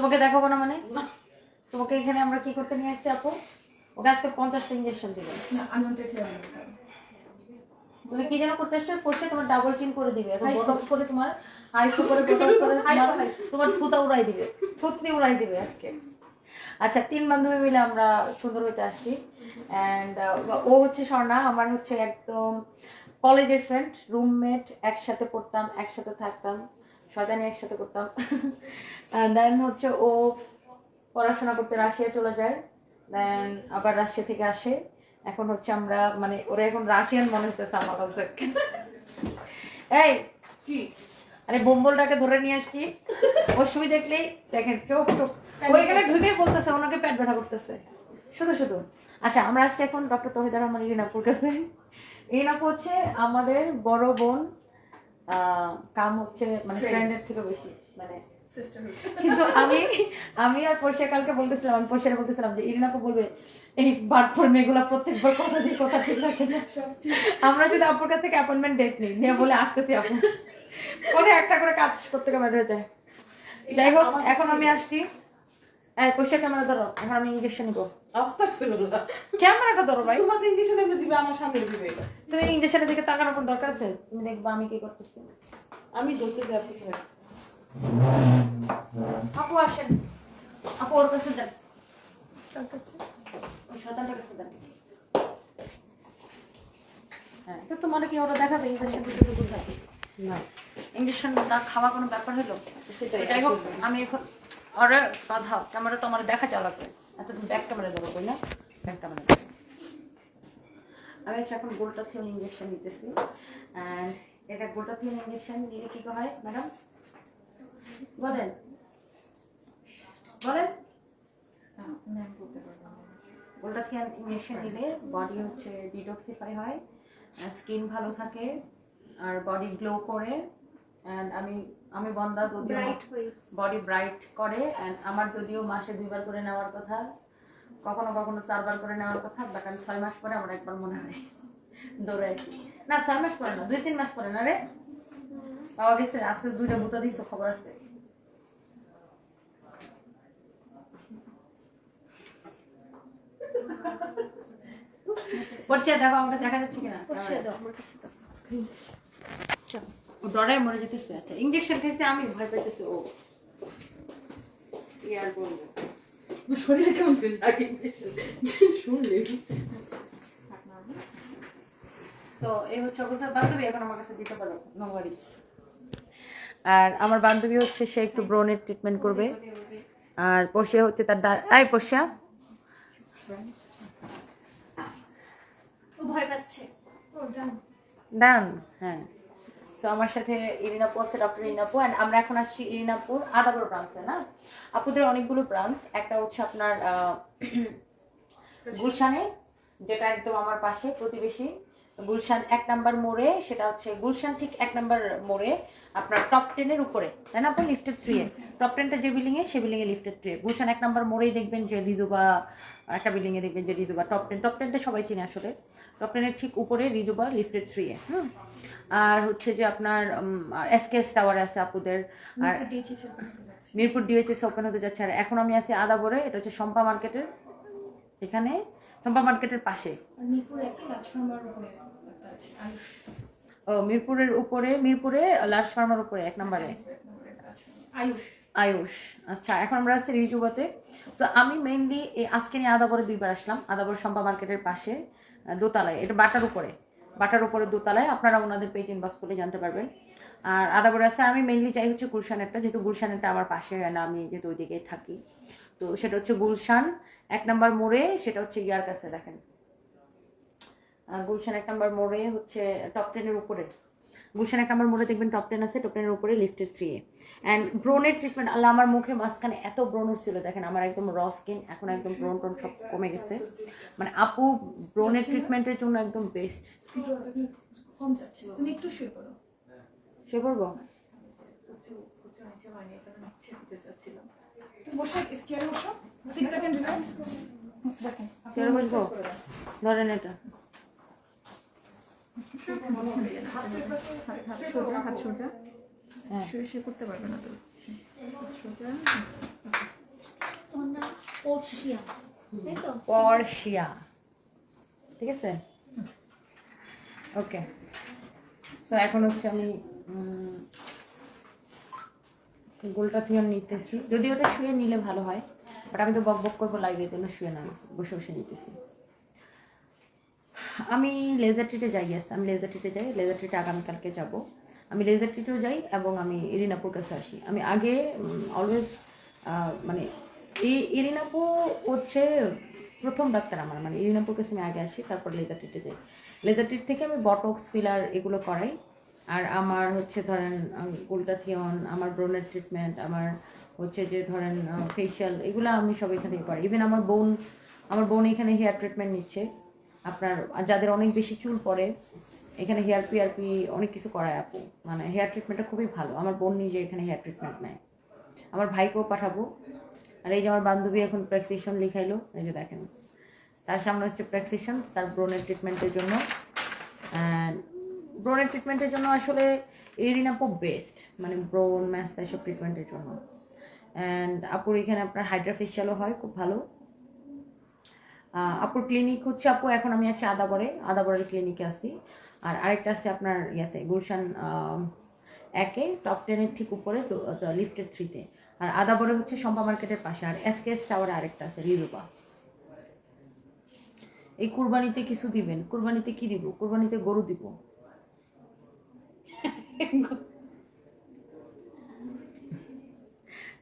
তোমাকে দেখাবো না মানে? তোমাকে এখানে আমরা কি করতে নিয়ে আসছি আপু? ওকে আজকে পঞ্চাশটা ইঞ্জেকশন দিবে। তুমি কি যেন করতে এসছো করছে তোমার ডাবল চিন করে দিবে। এখন বোটক্স করে তোমার করে বোটক্স করে তোমার তোমার থুতা উড়াই দিবে। থুতনি উড়াই দিবে আজকে। আচ্ছা তিন বান্ধবী মিলে আমরা সুন্দর হইতে আসছি। অ্যান্ড ও হচ্ছে স্বর্ণা আমার হচ্ছে একদম কলেজের ফ্রেন্ড রুমমেট একসাথে পড়তাম একসাথে থাকতাম। শয়তানি একসাথে করতাম। দেন হচ্ছে ও পড়াশোনা করতে রাশিয়া চলে যায়। দেন আবার রাশিয়া থেকে আসে। এখন হচ্ছে আমরা মানে ওরা এখন রাশিয়ান মনে হতেছে আমার কাছে। এই কি? আরে বোম্বলটাকে ধরে নিয়ে আসছি। ও শুই দেখলেই দেখেন চোখ চোখ ওইখানে ঢুকে বলতেছে ওনাকে পেট ব্যথা করতেছে। শুধু শুধু। আচ্ছা আমরা আসছি এখন ডক্টর তহিদ রহমান রিনাপুর কাছে। রিনাপু হচ্ছে আমাদের বড় বোন কাম হচ্ছে মানে. ফ্রেন্ডের থেকে বেশি মানে কিন্তু আমি আমি আর পরশিয়া কালকে বলতেছিলাম আমি পরশিয়া বলতেছিলাম যে ইরিনাকে বলবে এই বারফর মেয়েগুলা প্রত্যেকবার কথা দিয়ে কথা ঠিক রাখে না। আমরা যদি আপুর কাছ থেকে অ্যাপয়েন্টমেন্ট ডেট নিই নিয়ে বলে আসতেছি আপু। পরে একটা করে কাজ করতে বের হয়ে যায়। যাই হোক এখন আমি আসছি। পরশিয়া ক্যামেরা ধরো এখন আমি ইঞ্জেকশন নিবো। ক্যামেরাটা ধরো ভাই। তোমার ইঞ্জেকশন এমনি দিবে আমার সামনে দিবে তুমি ইঞ্জেকশনের দিকে তাকানোর কোনো দরকার আছে? তুমি দেখবা আমি কি করতেছি। আমি বলতে যাই আপনি আপু আসেন। আপু ওর কাছে যান। ওই শতানটার কাছে যান। হ্যাঁ তো তোমার কি ওরা দেখাবে ইঞ্জেকশন দিতে তো কোথায় না। ইঞ্জেকশন না খাওয়া কোনো ব্যাপার হলো? সেটাই, হোক আমি এখন আরে বাধা। ক্যামেরা তো আমার দেখা চালাবে। আচ্ছা তুমি ব্যাক ক্যামেরা দেবো বই না? ব্যাক ক্যামেরা দেবো আমি হচ্ছে এখন গোলটা থিওন ইঞ্জেকশন নিতেছি। অ্যান্ড এটা গোলটা থিওন ইঞ্জেকশন নিলে কি হয় ম্যাডাম বলেন। বলেন। গোল্ডাথিয়ান ইঞ্জেকশন নিলে বডি হচ্ছে ডিটক্সিফাই হয় স্কিন ভালো থাকে, আর বডি গ্লো করে অ্যান্ড আমি আমি বন্দা যদিও বডি ব্রাইট করে অ্যান্ড আমার যদিও মাসে দুইবার করে নেওয়ার কথা কখনো কখনো চারবার করে নেওয়ার কথা বাট আমি ছয় মাস পরে আমার একবার মনে হয় দৌড়ে আসি না ছয় মাস পরে না দুই তিন মাস পরে না রে? পাওয়া গেছে আজকে দুইটা বুতা দিচ্ছ খবর আছে। পরিষ্কার দেখো আমাকে দেখা যাচ্ছে কিনা? ও ডরায় মরে যেতেছে। আচ্ছা ইঞ্জেকশন খেয়েছে আমি ভয় পাইতেছি ও। কি আর বলব? আমার শরীরে কেমন লাগে শুনলে? তো এই হচ্ছে অবস্থা। বান্ধবী এখন আমার কাছে দিতে পারো নো ওয়ারিজ আর আমার বান্ধবী হচ্ছে সে একটু ব্রনের ট্রিটমেন্ট করবে। আর পর্ষিয়া হচ্ছে তার আই পর্ষিয়া ও ভয় পাচ্ছে। ডান ডান হ্যাঁ। সো আমার সাথে ইরিনাপু আছে ডক্টর ইরিনাপু অ্যান্ড আমরা এখন আসছি ইরিনাপুর আদাবর ব্রাঞ্চে না? আপুদের অনেকগুলো ব্রাঞ্চ একটা হচ্ছে আপনার গুলশানে, যেটা একদম আমার পাশে, প্রতিবেশী গুলশান এক নাম্বার মোড়ে, সেটা হচ্ছে গুলশান ঠিক এক নাম্বার মোড়ে, আপনার টপ টেনের উপরে, তাই না আপনি থ্রি এ। টপ টেনটা যে বিল্ডিং এ, সে বিল্ডিং এ লিফটেড থ্রি গুলশান এক নাম্বার মোড়েই দেখবেন যে রিজুবা, একটা বিল্ডিং এ দেখবেন যে রিজুবা টপ টেন টপ টেনটা সবাই চিনে আসলে। টেনের ঠিক উপরে রিজুবা লিফটেড থ্রি এ হুম? আর হচ্ছে যে আপনার এসকেএস টাওয়ার আছে আপুদের আর মিরপুর ডিএইচএস ওপেন হতে যাচ্ছে। আর এখন আমি আছি আদাবরে এটা হচ্ছে শম্পা মার্কেটের এখানে শম্পা মার্কেটের পাশে। ও মিরপুরের উপরে মিরপুরে লার্জ ফার্মার উপরে এক নম্বরে। আয়ুষ। আয়ুষ আচ্ছা এখন আমরা আছি রিজুবাতে। তো আমি মেইনলি এই আজকে নিয়ে আদাবরে দুইবার আসলাম আদাবর শম্পা মার্কেটের পাশে। দোতলায়, এটা বাটার উপরে। বাটার উপরে দোতলায় আপনারা ওনাদের পেজ ইনবক্স করে জানতে পারবেন। আর আদাবরে আছে, আমি মেনলি চাই হচ্ছে গুলশানেরটা, যেহেতু গুলশানেরটা আমার পাশে না আমি যেহেতু ওই ওইদিকে থাকি। তো সেটা হচ্ছে গুলশান, এক নম্বর মোড়ে, সেটা হচ্ছে ইয়ার কাছে, দেখেন। গুলশান এক নম্বর মোড়ে হচ্ছে টপ টেনের উপরে। গুলশান এক নাম্বার মোড়ে দেখবেন টপ টেন আছে টপ টেনের উপরে লিফটেড থ্রি এ অ্যান্ড ব্রোনের ট্রিটমেন্ট আল্লাহ আমার মুখে মাঝখানে এত ব্রোন ছিল দেখেন আমার একদম র স্কিন এখন একদম ব্রোন টন সব কমে গেছে। মানে আপু ব্রোনের ট্রিটমেন্টের জন্য একদম বেস্ট কিন্তু ওটা কিন্তু কম যাচ্ছে তুমি একটু শুয়ে পড়ো সে বলব বসে স্টিয়ারে বসো সিট ব্যাক রিল্যাক্স দেখেন ধরেন এটা। সোজা তো এখন হচ্ছে আমি গোলটা থিয়ন নিতেছি যদি ওটা শুয়ে নিলে ভালো হয় বাট আমি তো বক বক করব লাইভে জন্য শুয়ে না, বসে বসে নিতেছি। আমি লেজার ট্রিটে যাই yes, আমি লেজার ট্রিটে যাই লেজার ট্রিটে আগামীকালকে যাব। আমি লেজার ট্রিটেও যাই এবং আমি ইরিনাপুর কাছে আসি। আমি আগে অলওয়েজ মানে এই ইরিনাপু হচ্ছে প্রথম ডাক্তার আমার। মানে ইরিনাপুর কাছে আমি আগে আসি তারপর লেজার ট্রিটে যাই। লেজার ট্রিট থেকে আমি বটক্স ফিলার এগুলো করাই। আর আমার হচ্ছে ধরেন গোল্টাথিয়ন আমার ব্রোনের ট্রিটমেন্ট আমার হচ্ছে যে ধরেন ফেশিয়াল এগুলো আমি সব এখান থেকে করি ইভেন আমার বোন আমার বোন এখানে হেয়ার ট্রিটমেন্ট নিচ্ছে। আপনার যাদের অনেক বেশি চুল পড়ে, এখানে হেয়ার পিআরপি অনেক কিছু করায় আপু। মানে হেয়ার ট্রিটমেন্টটা খুবই ভালো। আমার বোন নিজে এখানে হেয়ার ট্রিটমেন্ট নেয়। আমার ভাইকেও পাঠাবো। আর এই যে আমার বান্ধবী এখন প্রেসক্রিপশন লিখাইলো, এই যে দেখেন। তার সামনে হচ্ছে প্রেসক্রিপশন তার ব্রোনের ট্রিটমেন্টের জন্য। ব্রোনের ট্রিটমেন্টের জন্য আসলে এরিন আপু বেস্ট। মানে ব্রোন ম্যাস্তা এসব ট্রিটমেন্টের জন্য। অ্যান্ড আপুর এখানে আপনার হাইড্রাফেশিয়ালও হয়, খুব ভালো। আপুর ক্লিনিক হচ্ছে আপু, এখন আমি আছি আদাবরে। আদাবরের ক্লিনিকে আছি। আর আরেকটা আছে আপনার ইয়াতে, গুলশান একে টপ টেনের ঠিক উপরে লিফটের থ্রিতে আর আদাবরে হচ্ছে সম্পা মার্কেটের পাশে। আর এসকেএস টাওয়ারে আরেকটা আছে রিরুবা এই কুরবানিতে কিছু দিবেন? কুরবানিতে কি দিব? কুরবানিতে গরু দিব।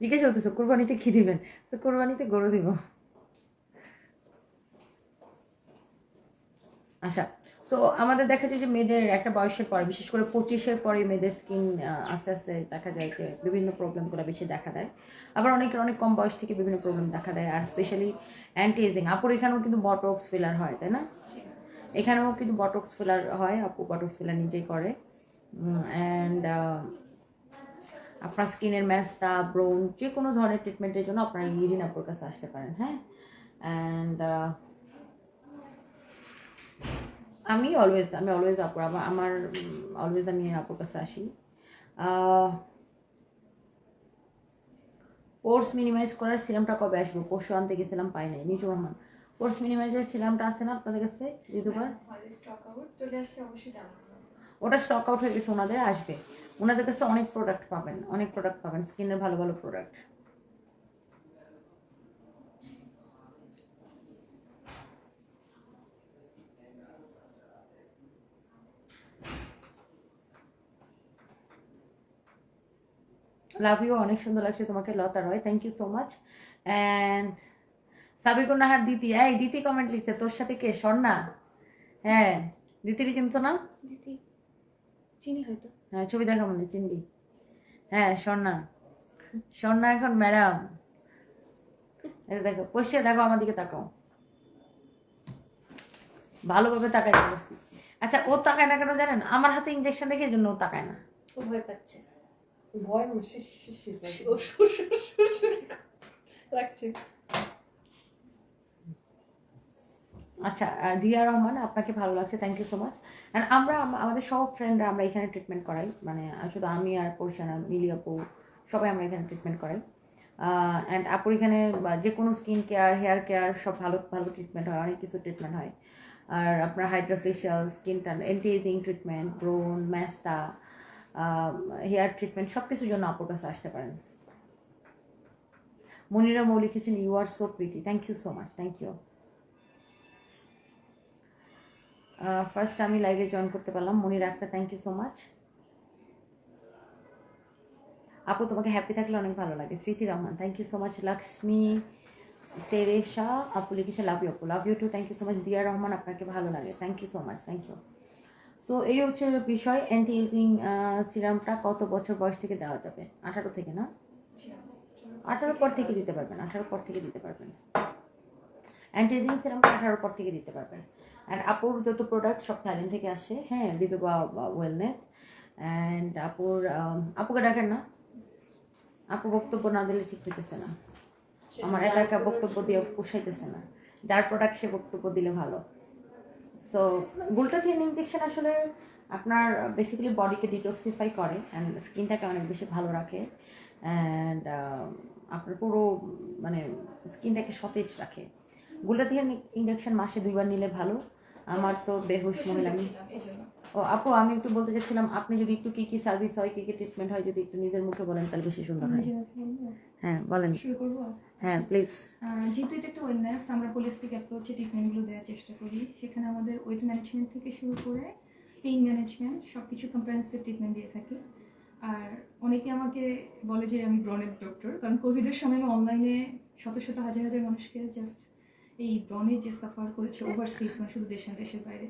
জিজ্ঞেস করতেছো, কুরবানিতে কি দিবেন? তো কুরবানিতে গরু দিব। আচ্ছা সো আমাদের দেখা যায় যে মেয়েদের একটা বয়সের পরে, বিশেষ করে পঁচিশের পরে মেয়েদের স্কিন আস্তে আস্তে দেখা যায় যে বিভিন্ন প্রবলেমগুলো বেশি দেখা দেয়। আবার অনেকের অনেক কম বয়স থেকে বিভিন্ন প্রবলেম দেখা দেয়, আর স্পেশালি অ্যান্টি এজিং আপুর এখানেও কিন্তু বটক্স ফিলার হয়, তাই না? এখানেও কিন্তু বটক্স ফিলার হয়, আপু বটক্স ফিলার নিজেই করে। অ্যান্ড আপনার স্কিনের ম্যাস্তা ব্রোন যে কোনো ধরনের ট্রিটমেন্টের জন্য আপনারা ইরিন আপুর কাছে আসতে পারেন হ্যাঁ? অ্যান্ড আমি অলওয়েজ আমি অলওয়েজ আপুর আমার আমার অলওয়েজ আমি আপুর কাছে আসি। কোর্স মিনিমাইজ করার সিরামটা কবে আসব? পরশু আনতে গেছিলাম পাই নাই নিজুর রহমান। কোর্স মিনিমাইজের সিরামটা আছে না আপনাদের কাছে? জানাব ওটা স্টক আউট হয়ে গেছে ওনাদের আসবে। ওনাদের কাছে অনেক প্রোডাক্ট পাবেন অনেক প্রোডাক্ট পাবেন স্কিনের ভালো ভালো প্রোডাক্ট লাভ ইউ অনেক সুন্দর লাগছে তোমাকে Lata Roy thank you so much and Sabikur Nahar Diti এই দিতি কমেন্ট লিখছে তোর সাথে কে? স্বর্ণা? হ্যাঁ দিতির চিনতো না? দিদি চিনি হয়তো। হ্যাঁ ছবি দেখা মনে চিনবি। হ্যাঁ স্বর্ণা। স্বর্ণা এখন ম্যাডাম এটা দেখো পয়সা দেখো আমার দিকে তাকাও। ভালোভাবে তাকাই আচ্ছা ও তাকায় না কেন জানেন? আমার হাতে ইঞ্জেকশন দেখে জন্য ও তাকায় না। ও ভয় পাচ্ছে। সুর সুর সুর লাগছে আচ্ছা দিয়া রহমান আপনাকে ভালো লাগছে thank you so much and আমরা আমাদের সব ফ্রেন্ডরা আমরা এখানে ট্রিটমেন্ট করাই। মানে শুধু আমি আর পরিশানা মিলি আপু সবাই আমরা এখানে ট্রিটমেন্ট করাই। অ্যান্ড আপুর এখানে যে কোনো স্কিন কেয়ার হেয়ার কেয়ার সব ভালো ভালো ট্রিটমেন্ট হয় অনেক কিছু ট্রিটমেন্ট হয়। আর আপনার hydrofacial skin tan anti aging treatment ব্রোন ম্যাস্তা হেয়ার ট্রিটমেন্ট সব কিছুর জন্য আপুর কাছে আসতে পারেন। মনিরা মৌ লিখেছেন you are so pretty thank you so much thank you first আমি লাইভে জয়েন করতে পারলাম। Monir Akter thank you so much আপু, তোমাকে হ্যাপি থাকলে অনেক ভালো লাগে। Smriti Rahman thank you so much Lakshmi Teresa আপু লিখেছে লাভ ইউ আপু। Love you too thank you so much Diya Rahman, আপনাকে ভালো লাগে। Thank you so much thank you so এই হচ্ছে বিষয় অ্যান্টি এজিং সিরামটা কত বছর বয়স থেকে দেওয়া যাবে? আঠারো থেকে না? আঠারোর পর থেকে দিতে পারবেন আঠারোর পর থেকে দিতে পারবেন। অ্যান্টি এজিং সিরামটা আঠারোর পর থেকে দিতে পারবেন। আর আপুর যত প্রোডাক্ট সব থাইল্যান্ড থেকে আসে হ্যাঁ ঋতুবা ওয়েলনেস অ্যান্ড আপুর আপুকে ডাকেন না? আপু বক্তব্য না দিলে ঠিক হইতেছে না। আমার একা একা বক্তব্য দিয়ে পোষাইতেছে না। যার প্রোডাক্ট সে বক্তব্য দিলে ভালো। সো গুলটাথিয়ান ইনজেকশন আসলে আপনার বেসিক্যালি বডিকে ডিটক্সিফাই করে অ্যান্ড স্কিনটাকে অনেক বেশি ভালো রাখে অ্যান্ড আপনার পুরো মানে স্কিনটাকে সতেজ রাখে। গুলটাথিয়ান ইনজেকশন মাসে দুইবার নিলে ভালো। আমার তো বেহুশ মহিলা আমি। ও আপু আমি একটু বলতে চাচ্ছিলাম আপনি যদি একটু কি কি সার্ভিস হয় কি কি ট্রিটমেন্ট হয় যদি একটু নিজের মুখে বলেন তাহলে বেশি সুন্দর হয়। হ্যাঁ বলেন। হ্যাঁ প্লিজ যেহেতু এটা একটা ওয়েলনেস আমরা হোলিস্টিক অ্যাপ্রোচে ট্রিটমেন্টগুলো দেওয়ার চেষ্টা করি। সেখানে আমাদের ওয়েট ম্যানেজমেন্ট থেকে শুরু করে পেইন ম্যানেজমেন্ট সব কিছু কম্প্রেহেন্সিভ ট্রিটমেন্ট দিয়ে থাকি। আর অনেকে আমাকে বলে যে আমি ব্রনের ডক্টর কারণ কোভিডের সময় আমি অনলাইনে শত শত হাজার হাজার মানুষকে জাস্ট এই ব্রনের যে সাফার করেছে ওভারসিজ মানে শুধু দেশে না দেশের বাইরে।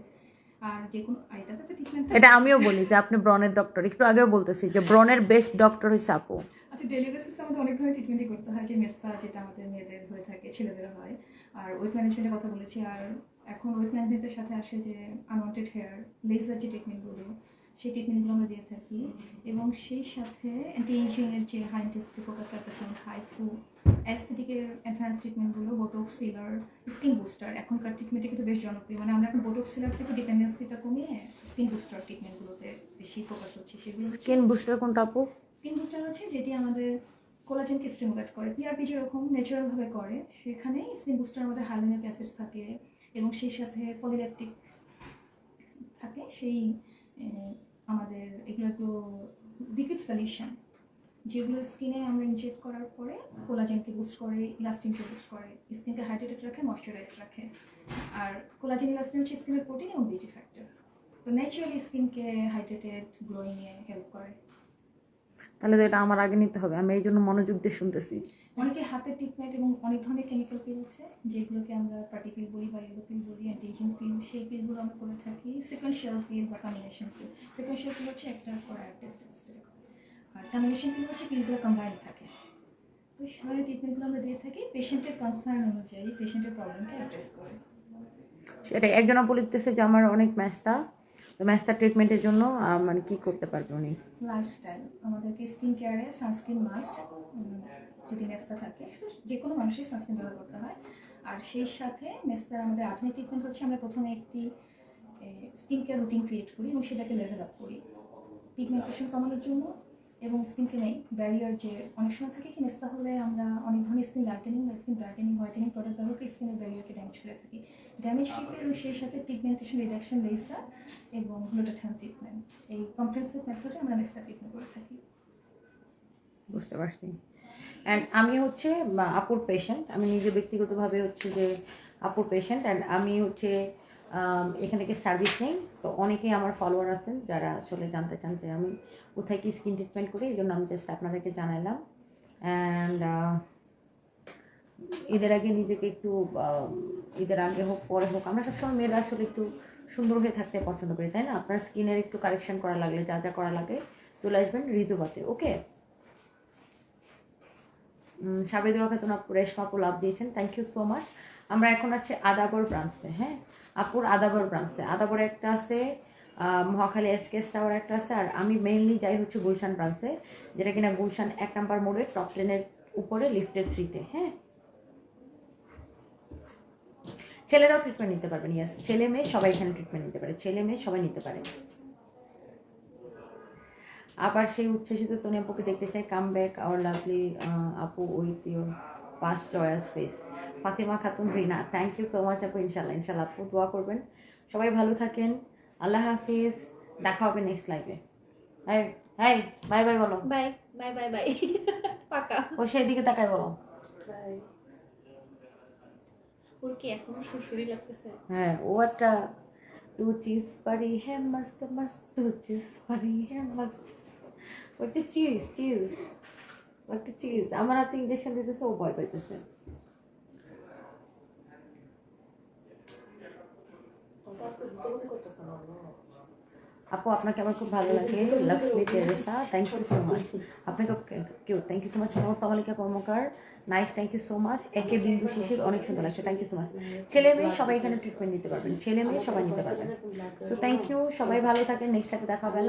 আর যে কোনো এটা তো ট্রিটমেন্ট এটা আমিও বলি যে আপনি ব্রনের ডক্টর একটু আগেও বলতেছি যে ব্রনের বেস্ট ডক্টর হচ্ছে আপু। আচ্ছা ডেলি বেসিসে আমাদের অনেক ধরনের ট্রিটমেন্টই করতে হয় যে মেস্তা যেটা আমাদের মেয়েদের হয়ে থাকে ছেলেদের হয়। আর ওয়েট ম্যানেজমেন্টের কথা বলেছি আর এখন ওয়েট ম্যানেজমেন্টের সাথে আসে যে আনওয়ান্টেড হেয়ার লেজার যে টেকনিকগুলো সেই টেকনিকগুলো আমরা দিয়ে থাকি। এবং সেই সাথে অ্যান্টি এজিংয়ের যে হাই ইন্টেন্সিটি ফোকাস রাখতেছেন হাই ফু অ্যাস্থেটিকের অ্যাডভান্স ট্রিটমেন্টগুলো বোটক্স ফিলার স্কিন বুস্টার এখনকার ট্রিটমেন্টে কিন্তু বেশ জনপ্রিয়। মানে আমরা এখন বোটক্স ফিলার থেকে ডিপেন্ডেন্সিটা কমিয়ে স্কিন বুস্টার ট্রিটমেন্টগুলোতে বেশি ফোকাস হচ্ছে সেগুলো স্কিন বুস্টার কোনটা আপু? স্কিন বুস্টার হচ্ছে যেটি আমাদের কোলাজেনকে স্টিমুলেট করে। পিআরপি যেরকম ন্যাচারালভাবে করে সেখানে স্কিন বুস্টারের মধ্যে হাইলোনিক অ্যাসিড থাকে এবং সেই সাথে পলিল্যাকটিক থাকে। সেই আমাদের এগুলো একটু লিকুইড সলিউশন যেগুলো স্কিনে আমরা ইনজেক্ট করার পরে কোলাজেনকে বুস্ট করে ইলাস্টিনকে বুস্ট করে স্কিনকে হাইড্রেটেড রাখে ময়শ্চারাইজ রাখে। আর কোলাজেন ইলাস্টিন হচ্ছে স্কিনের প্রোটিন এবং বিউটি ফ্যাক্টর তো ন্যাচারালি স্কিনকে হাইড্রেটেড গ্লোয়িংয়ে হেল্প করে। তাহলে তো এটা আমার আগে নিতে হবে। আমি এই জন্য মনোযোগ দিয়ে শুনতেছি। অনেকে হাতের ট্রিটমেন্ট এবং অনেক ধরনের কেমিক্যাল পিল আছে যেগুলোকে আমরা পার্টিকেল বলি বা ইউরো পিল বলি অ্যান্টিজেন পিল সেই পিলগুলো আমরা করে থাকি। সিকোয়েন্সিয়াল পিল বা কম্বিনেশন পিল সিকোয়েন্সিয়াল পিল হচ্ছে একটা স্টেপ আর কম্বিনেশন পিল হচ্ছে পিলগুলো কম্বাইন থাকে। তো ধরনের ট্রিটমেন্টগুলো আমরা দিয়ে থাকি। পেশেন্টের কনসার্ন অনুযায়ী পেশেন্টের প্রবলেমকে অ্যাড্রেস করে। সেটা একজন আপু লিখতেছে যে আমার অনেক ম্যাস্তা তো ম্যাস্তার ট্রিটমেন্টের জন্য মানে কি করতে পারবে উনি? লাইফস্টাইল আমাদেরকে স্কিন কেয়ারে সানস্ক্রিন মাস্ট যদি মেস্তা থাকে যে কোনো মানুষই সানস্ক্রিন ব্যবহার করতে হয়। আর সেই সাথে মেস্তার আমাদের আধুনিক ট্রিটমেন্ট হচ্ছে, আমরা প্রথমে একটি স্কিন কেয়ার রুটিন ক্রিয়েট করি এবং সেটাকে লেভেল আপ করি। পিগমেন্টেশন কমানোর জন্য এবং স্কিনকে নেই ব্যারিয়ার যে অনেক সময় থাকে কি মেস্তা হলে আমরা অনেক ধরনের স্কিন লাইটেনিং বা স্কিন ব্রাইটেনিং হোয়াইটেনিং প্রোডাক্ট ব্যবহার করে স্কিনের ব্যারিয়ারকে ড্যামেজ করে থাকি। ড্যামেজ ট্রিটমেন্ট এবং সেই সাথে পিগমেন্টেশন রিডাকশন লেসার এবং গ্লুটাথিয়ন ট্রিটমেন্ট এই কম্প্রেন্সিভ মেথডে আমরা মেস্তা ট্রিটমেন্ট করে থাকি। বুঝতে পারছি। অ্যান্ড আমি হচ্ছে আপুর পেশেন্ট আমি নিজে ব্যক্তিগতভাবে হচ্ছে যে আপুর পেশেন্ট অ্যান্ড আমি হচ্ছে এখান থেকে সার্ভিস নেই? তো অনেকেই আমার ফলোয়ার আছেন যারা আসলে জানতে চান যে আমি কোথায় কি স্কিন ট্রিটমেন্ট করি, এই জন্য আমি জাস্ট আপনাদেরকে জানালাম। অ্যান্ড ঈদের আগে নিজেকে একটু ঈদের আগে হোক, পরে হোক, আমরা সবসময় মেয়েরা আসলে একটু সুন্দর হয়ে থাকতে পছন্দ করি, তাই না? আপনার স্কিনের একটু কারেকশন করা লাগলে, যা যা করা লাগে, চলে আসবেন ঋতুবাতে ওকে সাবেদুল খাতুন আপু রেশমা আপু লাভ দিয়েছেন থ্যাংক ইউ সো মাচ আমরা এখন আছি আদাবর ব্রাঞ্চে হ্যাঁ? আপুর আদাবর ব্রাঞ্চে আদাবর একটা আছে মহাখালী এসকেএস টাওয়ার একটা আছে, আর আমি মেইনলি যাই হচ্ছে গুলশান ব্রাঞ্চে যেটা কিনা গুলশান এক নাম্বার মোড়ে টপ লেনের উপরে লিফটের থ্রিতে হ্যাঁ? ছেলেরাও ট্রিটমেন্ট নিতে পারবেন ইয়াস ছেলে মেয়ে সবাই এখানে ট্রিটমেন্ট নিতে পারে, ছেলে মেয়ে সবাই নিতে পারে। আবার সেই উচ্ছ্বসিত তনি আপুকে দেখতে চাই কাম ব্যাক আওয়ার লাভলি আপু with first joyous face Fatima Khatun Rina thank you so much আপু ইনশাল্লাহ ইনশাল্লাহ আপু দোয়া করবেন। সবাই ভালো থাকেন। আল্লাহ হাফিজ। দেখা হবে নেক্সট লাইভে হাই হাই বাই বাই বলো। বাই বাই বাই বাই পাকা। ও সেই দিকে তাকাই বলো। ওর কি এখনও সুরসুরি লাগতেছে? হ্যাঁ ও একটা তু চিজ পারি হ্যাঁ মস্ত মস্ত তু চিজ পারি হ্যাঁ মস্ত। ওইটা চিজ চিজ একটা চিজ আমার হাতে ইঞ্জেকশন দিতেছে ও ভয় পাইতেছে আপু, আপনাকে আমার খুব ভালো লাগে। Lakshmi Teresa thank you so much আপনাকে কেউ thank you so much Kamalika Karmakar. Nice thank you so much একে বিন্দু শিশির অনেক সুন্দর লাগছে থ্যাংক ইউ সো মাচ ছেলে মেয়ে সবাই এখানে ট্রিটমেন্ট নিতে পারবেন। ছেলে মেয়ে সবাই নিতে পারবেন। সো থ্যাংক ইউ সবাই ভালো থাকেন নেক্সট টাইমে দেখা হবে।